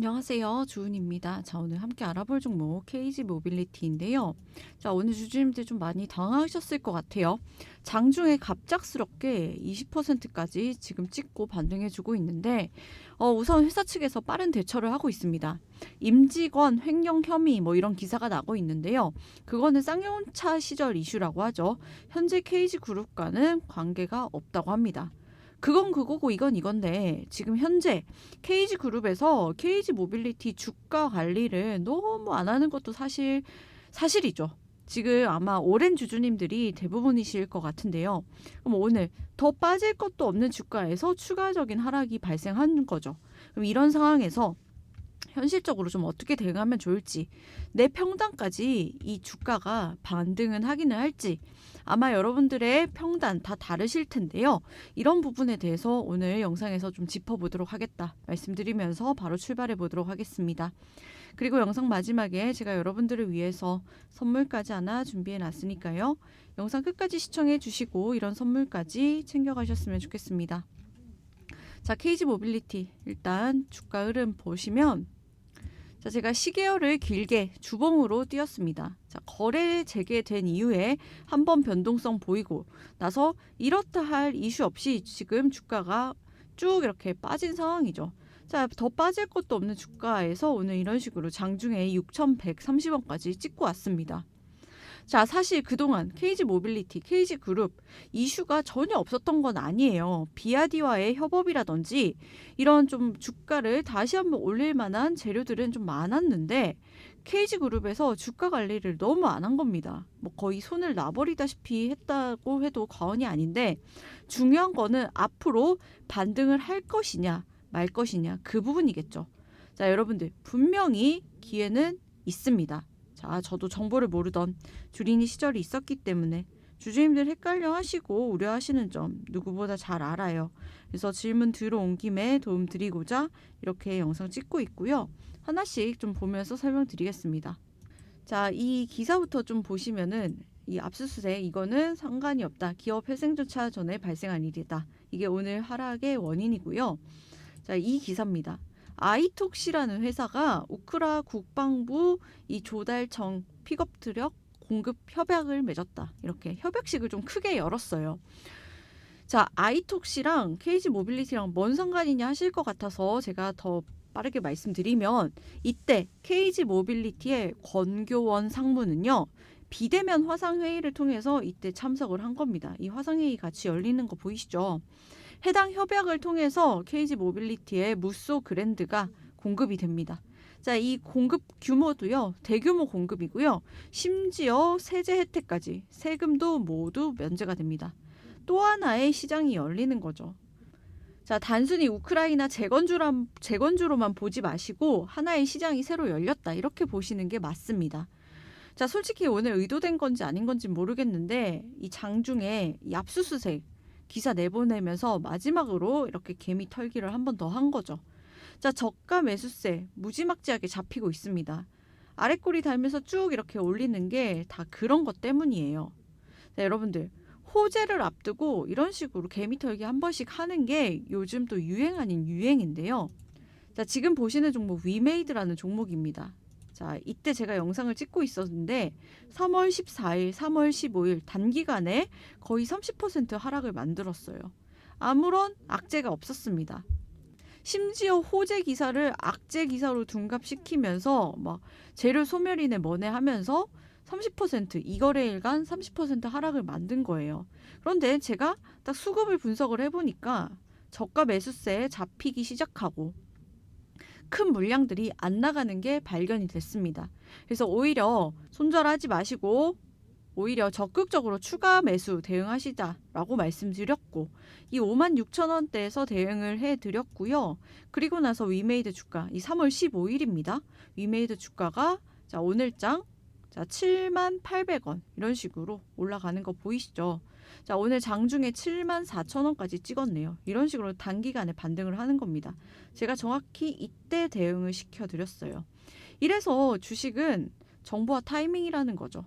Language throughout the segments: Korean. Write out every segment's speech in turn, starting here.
안녕하세요. 주은입니다. 자, 오늘 함께 알아볼 종목 KG 모빌리티인데요. 자, 오늘 주주님들 좀 많이 당황하셨을 것 같아요. 장중에 갑작스럽게 20%까지 지금 찍고 반등해주고 있는데, 어, 우선 회사 측에서 빠른 대처를 하고 있습니다. 임직원 횡령 혐의 뭐 이런 기사가 나고 있는데요. 그거는 쌍용차 시절 이슈라고 하죠. 현재 KG 그룹과는 관계가 없다고 합니다. 그건 그거고 이건 이건데 지금 현재 KG 그룹에서 KG 모빌리티 주가 관리를 너무 안 하는 것도 사실 사실이죠. 지금 아마 오랜 주주님들이 대부분이실 것 같은데요. 그럼 오늘 더 빠질 것도 없는 주가에서 추가적인 하락이 발생한 거죠. 그럼 이런 상황에서 현실적으로 좀 어떻게 대응하면 좋을지 내 평단까지 이 주가가 반등은 하기는 할지 아마 여러분들의 평단 다 다르실 텐데요. 이런 부분에 대해서 오늘 영상에서 좀 짚어보도록 하겠다 말씀드리면서 바로 출발해 보도록 하겠습니다. 그리고 영상 마지막에 제가 여러분들을 위해서 선물까지 하나 준비해 놨으니까요. 영상 끝까지 시청해 주시고 이런 선물까지 챙겨가셨으면 좋겠습니다. 자, KG 모빌리티 일단 주가 흐름 보시면 자, 제가 시계열을 길게 주봉으로 띄었습니다. 자, 거래 재개된 이후에 한 번 변동성 보이고 나서 이렇다 할 이슈 없이 지금 주가가 쭉 이렇게 빠진 상황이죠. 자, 더 빠질 것도 없는 주가에서 오늘 이런 식으로 장중에 6,130원까지 찍고 왔습니다. 자, 사실 그동안 KG 모빌리티, KG 그룹 이슈가 전혀 없었던 건 아니에요. 비아디와의 협업이라든지 이런 좀 주가를 다시 한번 올릴 만한 재료들은 좀 많았는데 KG 그룹에서 주가 관리를 너무 안 한 겁니다. 뭐 거의 손을 놔버리다시피 했다고 해도 과언이 아닌데 중요한 거는 앞으로 반등을 할 것이냐 말 것이냐 그 부분이겠죠. 자, 여러분들 분명히 기회는 있습니다. 자, 저도 정보를 모르던 주린이 시절이 있었기 때문에 주주님들 헷갈려 하시고 우려하시는 점 누구보다 잘 알아요. 그래서 질문 들어온 김에 도움 드리고자 이렇게 영상 찍고 있고요. 하나씩 좀 보면서 설명드리겠습니다. 자, 이 기사부터 좀 보시면은 이 압수수색 이거는 상관이 없다. 기업 회생조차 전에 발생한 일이다. 이게 오늘 하락의 원인이고요. 자, 이 기사입니다. 아이톡시라는 회사가 우크라 국방부 이 조달청 픽업 트럭 공급 협약을 맺었다. 이렇게 협약식을 좀 크게 열었어요. 자, 아이톡시랑 KG 모빌리티랑 뭔 상관이냐 하실 것 같아서 제가 더 빠르게 말씀드리면 이때 KG 모빌리티의 권교원 상무는요. 비대면 화상 회의를 통해서 이때 참석을 한 겁니다. 이 화상 회의 같이 열리는 거 보이시죠? 해당 협약을 통해서 KG 모빌리티의 무쏘 그랜드가 공급이 됩니다. 자, 이 공급 규모도요, 대규모 공급이고요. 심지어 세제 혜택까지 세금도 모두 면제가 됩니다. 또 하나의 시장이 열리는 거죠. 자, 단순히 우크라이나 재건주람, 재건주로만 보지 마시고 하나의 시장이 새로 열렸다. 이렇게 보시는 게 맞습니다. 자, 솔직히 오늘 의도된 건지 아닌 건지 모르겠는데 이 장중에 이 압수수색 기사 내보내면서 마지막으로 이렇게 개미 털기를 한 번 더 한 거죠. 자, 저가 매수세 무지막지하게 잡히고 있습니다. 아래꼬리 달면서 쭉 이렇게 올리는 게 다 그런 것 때문이에요. 자, 여러분들 호재를 앞두고 이런 식으로 개미 털기 한 번씩 하는 게 요즘 또 유행 아닌 유행인데요. 자, 지금 보시는 종목 위메이드라는 종목입니다. 자, 이때 제가 영상을 찍고 있었는데 3월 14일, 3월 15일 단기간에 거의 30% 하락을 만들었어요. 아무런 악재가 없었습니다. 심지어 호재 기사를 악재 기사로 둔갑시키면서 막 재료 소멸이네 뭐네 하면서 30% 이 거래일간 30% 하락을 만든 거예요. 그런데 제가 딱 수급을 분석을 해보니까 저가 매수세에 잡히기 시작하고 큰 물량들이 안 나가는 게 발견이 됐습니다. 그래서 오히려 손절하지 마시고 오히려 적극적으로 추가 매수 대응하시자라고 말씀드렸고 이 5만 6천 원대에서 대응을 해드렸고요. 그리고 나서 위메이드 주가 이 3월 15일입니다. 위메이드 주가가 자 오늘장 자 7만 800원 이런 식으로 올라가는 거 보이시죠? 자 오늘 장중에 7만 4천 원까지 찍었네요. 이런 식으로 단기간에 반등을 하는 겁니다. 제가 정확히 이때 대응을 시켜드렸어요. 이래서 주식은 정보와 타이밍이라는 거죠.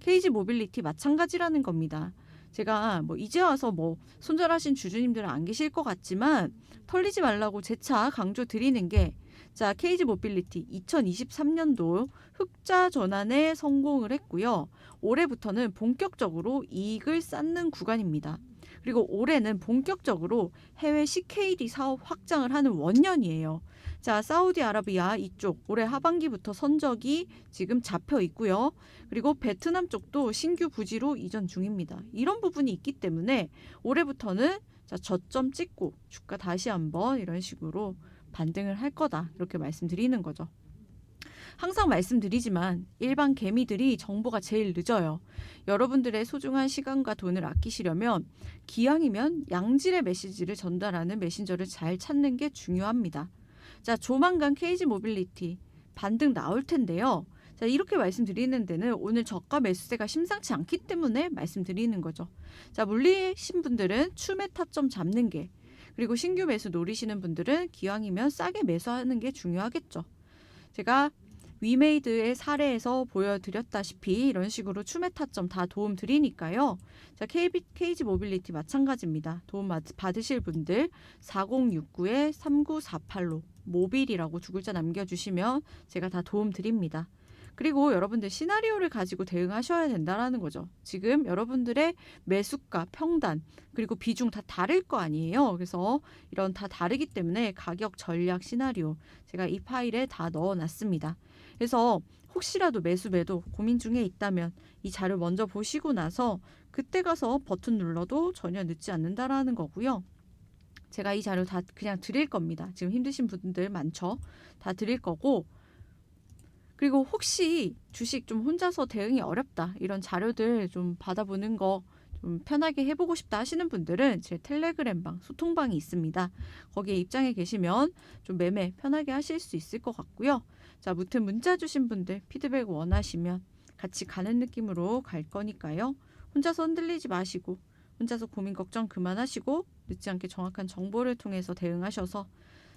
KG 모빌리티 마찬가지라는 겁니다. 제가 뭐 이제 와서 뭐 손절하신 주주님들은 안 계실 것 같지만 털리지 말라고 재차 강조 드리는 게 자, KG 모빌리티 2023년도 흑자 전환에 성공을 했고요. 올해부터는 본격적으로 이익을 쌓는 구간입니다. 그리고 올해는 본격적으로 해외 CKD 사업 확장을 하는 원년이에요. 자, 사우디아라비아 이쪽 올해 하반기부터 선적이 지금 잡혀 있고요. 그리고 베트남 쪽도 신규 부지로 이전 중입니다. 이런 부분이 있기 때문에 올해부터는 자, 저점 찍고 주가 다시 한번 이런 식으로 반등을 할 거다. 이렇게 말씀드리는 거죠. 항상 말씀드리지만 일반 개미들이 정보가 제일 늦어요. 여러분들의 소중한 시간과 돈을 아끼시려면 기왕이면 양질의 메시지를 전달하는 메신저를 잘 찾는 게 중요합니다. 자, 조만간 KG 모빌리티 반등 나올 텐데요. 자, 이렇게 말씀드리는 데는 오늘 저가 매수세가 심상치 않기 때문에 말씀드리는 거죠. 자, 물리신 분들은 추매 타점 잡는 게 그리고 신규 매수 노리시는 분들은 기왕이면 싸게 매수하는 게 중요하겠죠. 제가 위메이드의 사례에서 보여드렸다시피 이런 식으로 추매 타점 다 도움 드리니까요. 자, KB, KG 모빌리티 마찬가지입니다. 도움 받- 받으실 분들 4069에 3948로 모빌이라고 두 글자 남겨주시면 제가 다 도움 드립니다. 그리고 여러분들 시나리오를 가지고 대응하셔야 된다라는 거죠. 지금 여러분들의 매수가, 평단, 그리고 비중 다 다를 거 아니에요. 그래서 이런 다 다르기 때문에 가격 전략 시나리오 제가 이 파일에 다 넣어 놨습니다. 그래서 혹시라도 매수 매도 고민 중에 있다면 이 자료 먼저 보시고 나서 그때 가서 버튼 눌러도 전혀 늦지 않는다라는 거고요. 제가 이 자료 다 그냥 드릴 겁니다. 지금 힘드신 분들 많죠. 다 드릴 거고 그리고 혹시 주식 좀 혼자서 대응이 어렵다 이런 자료들 좀 받아보는 거 좀 편하게 해보고 싶다 하시는 분들은 제 텔레그램방 소통방이 있습니다. 거기에 입장해 계시면 좀 매매 편하게 하실 수 있을 것 같고요. 자, 무튼 문자 주신 분들 피드백 원하시면 같이 가는 느낌으로 갈 거니까요. 혼자서 흔들리지 마시고 혼자서 고민 걱정 그만하시고 늦지 않게 정확한 정보를 통해서 대응하셔서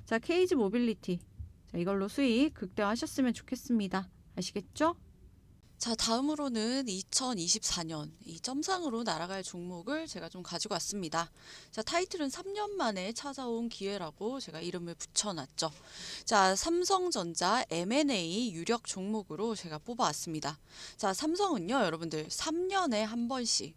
자, 케이지 모빌리티 자, 이걸로 수익 극대화하셨으면 좋겠습니다. 아시겠죠? 자, 다음으로는 2024년 이 점상으로 날아갈 종목을 제가 좀 가지고 왔습니다. 자, 타이틀은 3년 만에 찾아온 기회라고 제가 이름을 붙여놨죠. 자, 삼성전자 M&A 유력 종목으로 제가 뽑아왔습니다. 자, 삼성은요, 여러분들 3년에 한 번씩